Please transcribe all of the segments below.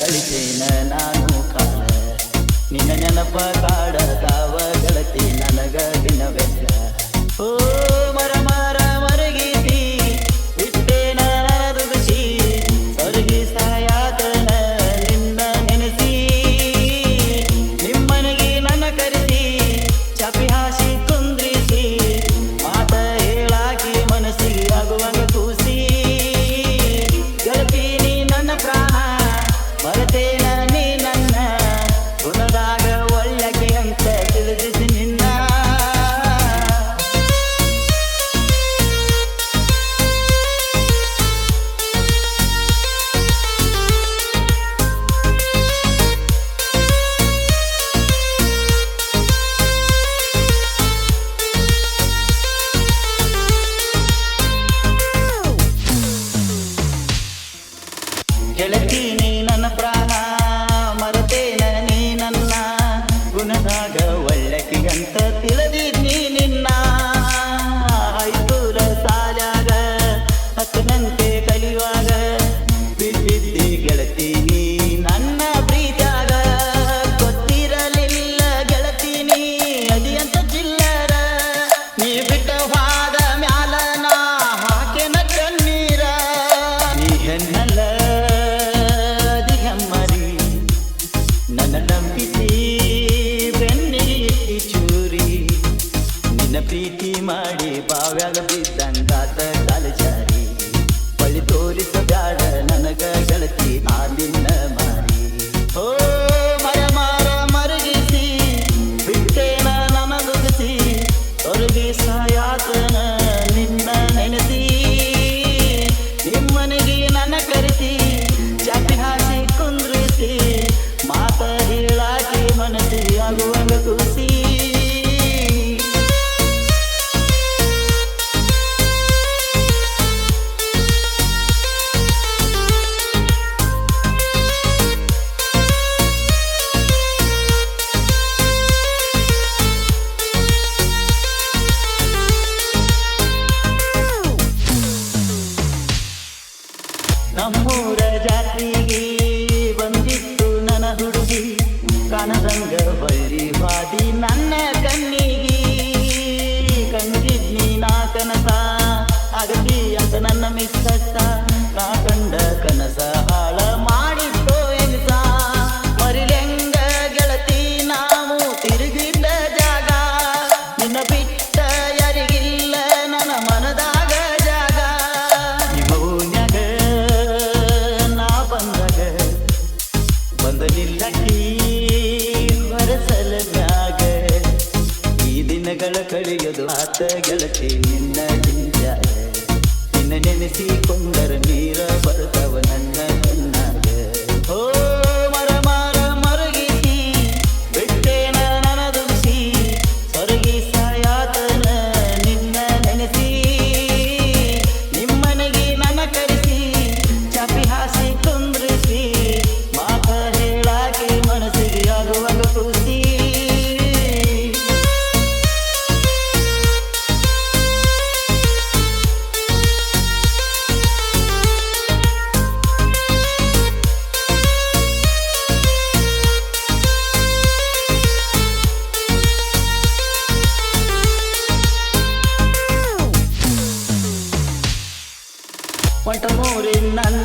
ಕಳಿತೆ ನಮ್ಮೂರ ಜಾತ್ರೆಗೆ ಬಂದಿತ್ತು ನನ್ನ ಹುಡುಗಿ. ಕನದಂಗ ಬಳ್ಳಿ ಬಾಡಿ ನನ್ನ ಕಣ್ಣಿಗೆ. ಕಂಡಿದ್ನಿ ನಾ ಕನಸ ಅಗದಿ ಅಂತ ನನ್ನ ಮಿಸ್ಸಟ್ಟ ಕಾದ ಗೆಳತಿ ನಿನ್ನ ಗಿಂಜಾಲೆ ನಿನ್ನ ನೆನೆಸಿಕೊಂಡರ ನೀರ ಬರ್ತವ ನನ್ನ பாட்டமோ ரென்னால்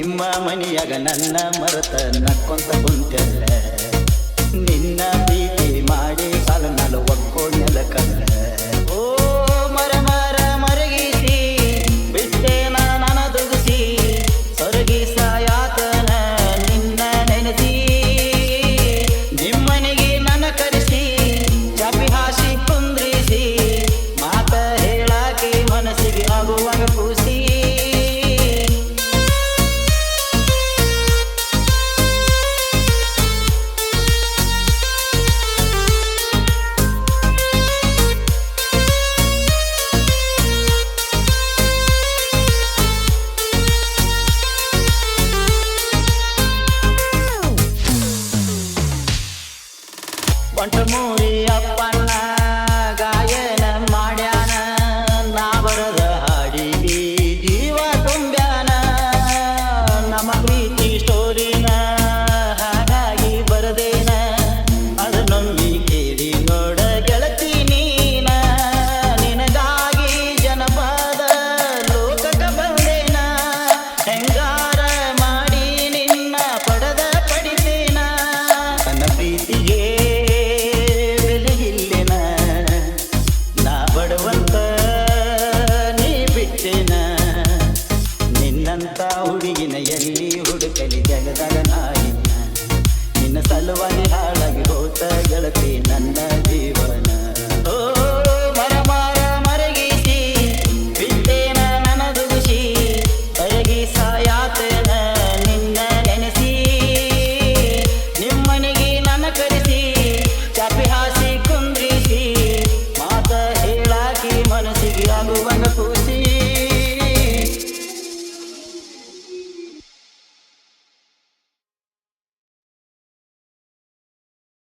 ನಿಮ್ಮ ಮನೆಯಾಗ ನನ್ನ ಮರೆತ ನಕ್ಕೊಂತ ಕುಂತಲ್ಲ. ನಿನ್ನ ಪ್ರೀತಿ ಮಾಡಿ ಸಾಲ ನಾನು ಒಕ್ಕೋ ನೆಲಕಲ್ಲ. ಓ ಮರ ಮರ ಮರಗಿಸಿ, ಬಿಟ್ಟೆ ನಾನ ದುಗಿಸಿ ಸೊರಗಿಸ ಯಾತನ ನಿನ್ನ ನೆನೆಸಿ. ನಿಮ್ಮನೆಗೆ ನನ್ನ ಕರೆಸಿ, ಚಾಪಿ ಹಾಸಿ ಕುಂದ್ರಿಸಿ, ಮಾತ ಹೇಳಾಕೆ ಮನಸ್ಸಿಗೆ ಆಗುವಾಗ